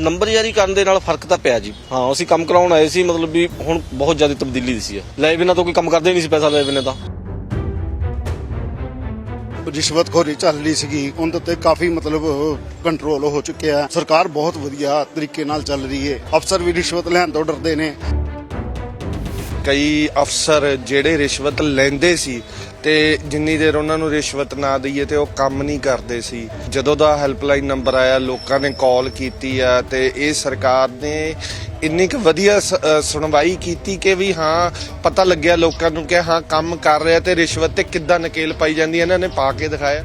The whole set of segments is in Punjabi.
ਨੰਬਰ ਜਾਰੀ ਕਰਨ ਦੇ ਨਾਲ ਫ਼ਰਕ ਤਾਂ ਪਿਆ ਜੀ। ਹਾਂ, ਅਸੀਂ ਕੰਮ ਕਰਾਉਣ ਆਏ ਸੀ, ਮਤਲਬ ਵੀ ਹੁਣ ਬਹੁਤ ਜ਼ਿਆਦਾ ਤਬਦੀਲੀ ਦਿਸੀ ਹੈ ਲੈ ਬਿਨਾਂ ਤਾਂ ਕੋਈ ਕੰਮ ਕਰਦੇ ਨਹੀਂ ਸੀ ਪੈਸਾ ਲੈ ਬਿਨਾਂ ਤਾਂ। ਰਿਸ਼ਵਤਖੋਰੀ ਚੱਲ ਰਹੀ ਸੀਗੀ, ਉਹਦੇ ਤੇ ਕਾਫੀ ਮਤਲਬ ਕੰਟਰੋਲ ਹੋ ਚੁੱਕਿਆ। ਸਰਕਾਰ ਬਹੁਤ ਵਧੀਆ ਤਰੀਕੇ ਨਾਲ ਚੱਲ ਰਹੀ ਹੈ ਅਫਸਰ ਵੀ ਰਿਸ਼ਵਤ ਲੈਣ ਤੋਂ ਡਰਦੇ ਨੇ। ਕਈ ਅਫਸਰ ਜਿਹੜੇ ਰਿਸ਼ਵਤ ਲੈਂਦੇ ਸੀ ਤੇ ਜਿੰਨੀ ਦੇਰ ਉਹਨਾਂ ਨੂੰ ਰਿਸ਼ਵਤ ਨਾ ਦਈਏ ਤੇ ਉਹ ਕੰਮ ਨਹੀਂ ਕਰਦੇ ਸੀ। ਜਦੋਂ ਦਾ ਹੈਲਪਲਾਈਨ ਨੰਬਰ ਆਇਆ, ਲੋਕਾਂ ਨੇ ਕਾਲ ਕੀਤੀ ਆ ਤੇ ਇਹ ਸਰਕਾਰ ਨੇ ਇੰਨੀ ਕੁ ਵਧੀਆ ਸ- ਸੁਣਵਾਈ ਕੀਤੀ ਕਿ ਵੀ ਹਾਂ, ਪਤਾ ਲੱਗਿਆ ਲੋਕਾਂ ਨੂੰ ਕਿ ਹਾਂ, ਕੰਮ ਕਰ ਰਿਹਾ ਤੇ ਰਿਸ਼ਵਤ ਤੇ ਕਿੱਦਾਂ ਨਕੇਲ ਪਾਈ ਜਾਂਦੀ ਹੈ ਇਹਨਾਂ ਨੇ ਪਾ ਕੇ ਦਿਖਾਇਆ।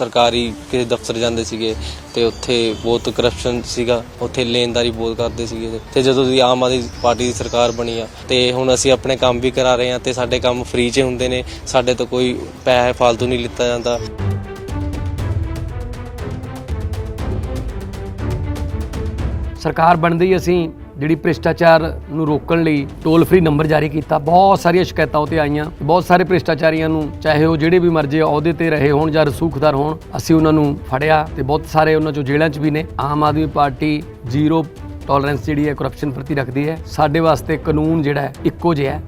ਸਰਕਾਰੀ ਕਿਸੇ ਦਫ਼ਤਰ ਜਾਂਦੇ ਸੀਗੇ ਤੇ ਉੱਥੇ ਬਹੁਤ ਕਰਪਸ਼ਨ ਸੀਗਾ, ਉੱਥੇ ਲੈਣਦਾਰੀ ਬਹੁਤ ਕਰਦੇ ਸੀਗੇ ਤੇ ਜਦੋਂ ਦੀ ਆਮ ਆਦਮੀ ਪਾਰਟੀ ਦੀ ਸਰਕਾਰ ਬਣੀ ਆ, ਤੇ ਹੁਣ ਅਸੀਂ ਆਪਣੇ ਕੰਮ ਵੀ ਕਰਾ ਰਹੇ ਆ ਤੇ ਸਾਡੇ ਕੰਮ ਫ੍ਰੀ 'ਚ ਹੁੰਦੇ ਨੇ, ਸਾਡੇ ਤੋਂ ਕੋਈ ਪੈਸੇ ਫालतू ਨਹੀਂ ਲਿੱਤਾ ਜਾਂਦਾ। ਸਰਕਾਰ ਬਣਦੀ ਅਸੀਂ ਜਿਹੜੀ ਭ੍ਰਿਸ਼ਟਾਚਾਰ ਨੂੰ ਰੋਕਣ ਲਈ ਟੋਲ ਫ੍ਰੀ ਨੰਬਰ ਜਾਰੀ ਕੀਤਾ, ਬਹੁਤ ਸਾਰੀਆਂ ਸ਼ਿਕਾਇਤਾਂ ਉਤੇ ਆਈਆਂ, ਬਹੁਤ ਸਾਰੇ ਭ੍ਰਿਸ਼ਟਾਚਾਰੀਆਂ ਨੂੰ, ਚਾਹੇ ਉਹ ਜਿਹੜੇ ਵੀ ਮਰਜ਼ੀ ਅਹੁਦੇ ਤੇ ਰਹੇ ਹੋਣ ਜਾਂ ਰਸੂਖਦਾਰ ਹੋਣ, ਅਸੀਂ ਉਹਨਾਂ ਨੂੰ ਫੜਿਆ ਤੇ ਬਹੁਤ ਸਾਰੇ ਉਹਨਾਂ ਚੋਂ ਜੇਲ੍ਹਾਂ 'ਚ ਵੀ ਨੇ। Aam Aadmi Party zero tolerance ਜਿਹੜੀ ਹੈ ਕਰਪਸ਼ਨ ਪ੍ਰਤੀ ਰੱਖਦੀ ਹੈ। ਸਾਡੇ ਵਾਸਤੇ ਕਾਨੂੰਨ ਜਿਹੜਾ ਹੈ, ਇੱਕੋ ਜਿਹਾ ਹੈ।